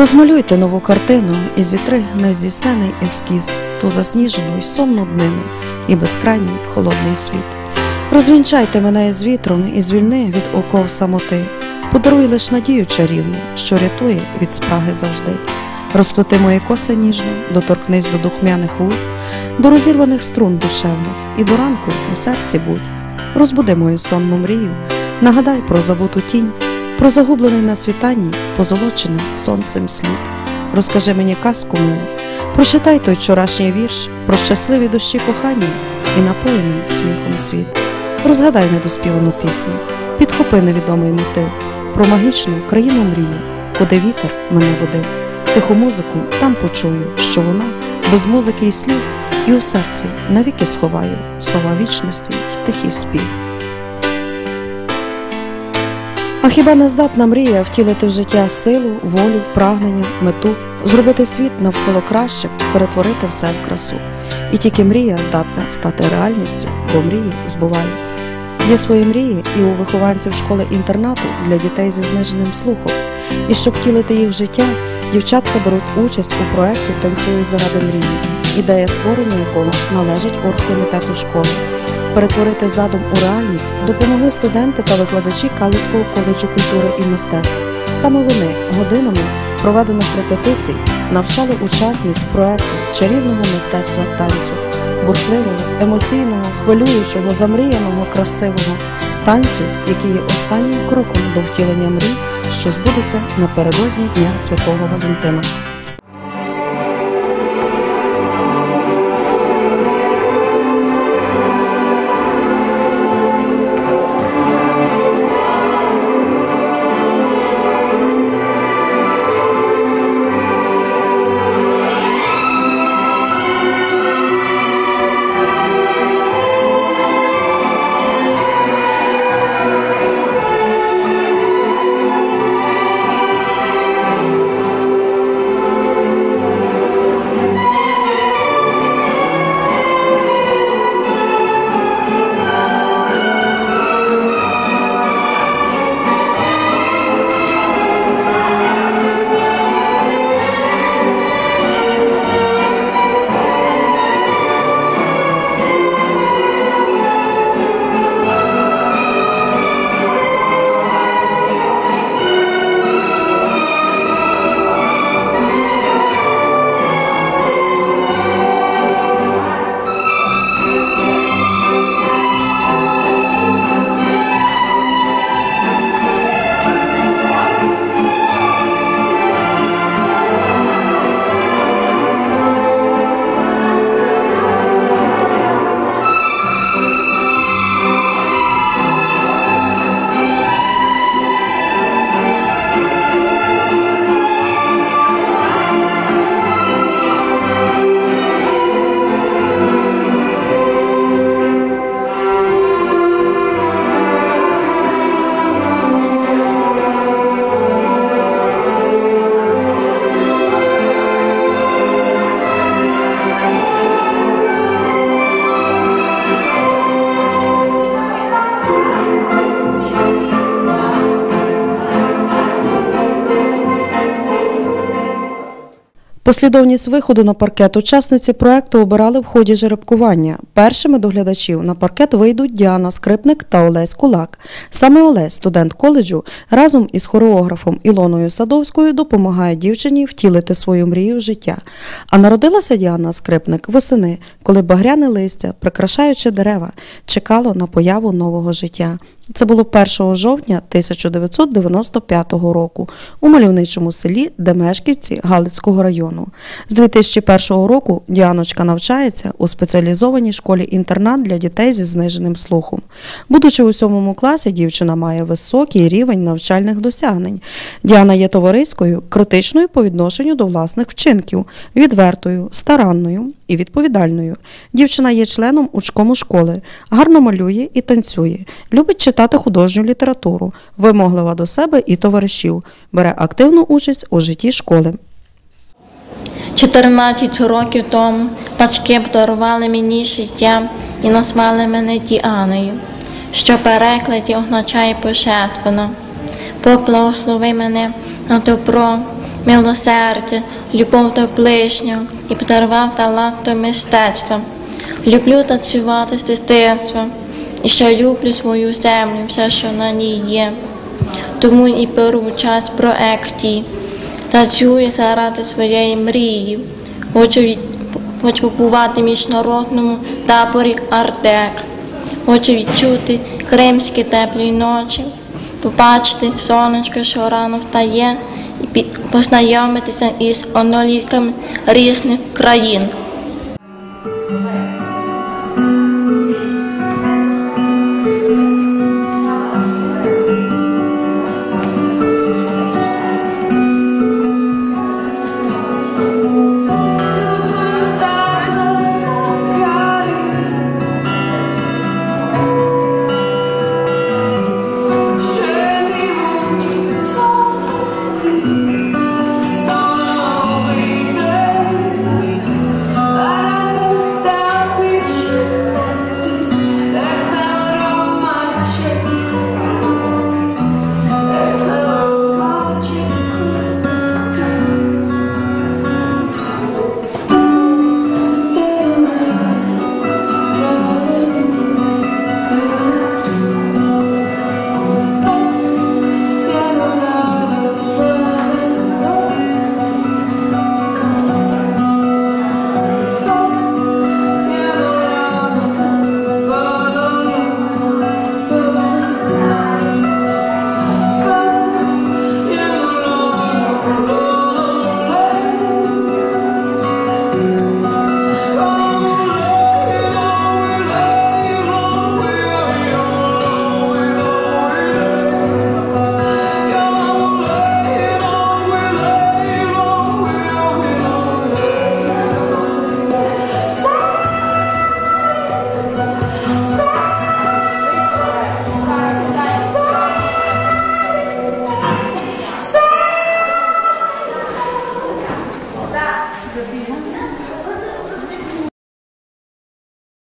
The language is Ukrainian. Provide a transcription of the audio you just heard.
Розмалюйте нову картину і зітри нездійснений ескіз, ту засніжену й сумну днину, і безкрайній холодний світ. Розвінчайте мене із вітром і звільни від оков самоти, подаруй лиш надію чарівну, що рятує від спраги завжди. Розплети мої коси ніжно, доторкнись до духмяних уст, до розірваних струн душевних, і до ранку у серці будь. Розбуди мою сонну мрію, нагадай про забуту тінь, про загублений на світанні, позолоченим сонцем слід. Розкажи мені казку милу, прочитай той вчорашній вірш про щасливі дощі кохання і напоєним сміхом світ. Розгадай недоспівану пісню, підхопи невідомий мотив про магічну країну мрію, куди вітер мене водив. Тиху музику там почую, що вона без музики і слів, і у серці навіки сховаю слова вічності й тихий спів. Хіба не здатна мрія втілити в життя силу, волю, прагнення, мету, зробити світ навколо кращим, перетворити все в красу? І тільки мрія здатна стати реальністю, бо мрії збуваються. Є свої мрії і у вихованців школи інтернату для дітей зі зниженим слухом. І щоб втілити їх в життя, дівчатка беруть участь у проєкті Танцюю заради мрії, ідея створення якого належить оргкомітету школи. Перетворити задум у реальність допомогли студенти та викладачі Калицького коледжу культури і мистецтв. Саме вони годинами проведених репетицій навчали учасниць проекту чарівного мистецтва танцю, бурхливого, емоційного, хвилюючого, замріяного, красивого танцю, який є останнім кроком до втілення мрій, що збудуться напередодні Дня Святого Валентина. Послідовність виходу на паркет учасниці проекту обирали в ході жеребкування. Першими до глядачів на паркет вийдуть Діана Скрипник та Олесь Кулак. Саме Олесь, студент коледжу, разом із хореографом Ілоною Садовською допомагає дівчині втілити свою мрію в життя. А народилася Діана Скрипник восени, коли багряне листя, прикрашаючи дерева, чекало на появу нового життя. Це було 1 жовтня 1995 року у мальовничому селі Демешківці Галицького району. З 2001 року Діаночка навчається у спеціалізованій школі-інтернат для дітей зі зниженим слухом. Будучи у сьомому класі, дівчина має високий рівень навчальних досягнень. Діана є товариською, критичною по відношенню до власних вчинків, відвертою, старанною і відповідальною. Дівчина є членом учкому школи, гарно малює і танцює, любить читати художню літературу, вимоглива до себе і товаришів, бере активну участь у житті школи. 14 років тому батьки подарували мені життя і назвали мене Діаною, що в перекладі означає божественна. Бог благослови мене на добро милосердя, любов до ближнього і подарував талант до мистецтва. Люблю танцювати з дитинства і ще люблю свою землю, все, що на ній є. Тому і беру участь в проекті. Танцюю заради своєї мрії. Хочу, від... Хочу побувати в міжнародному таборі Артек. Хочу відчути кримські теплі ночі, побачити сонечко, що рано встає, і познайомитися із оноліками різних країн.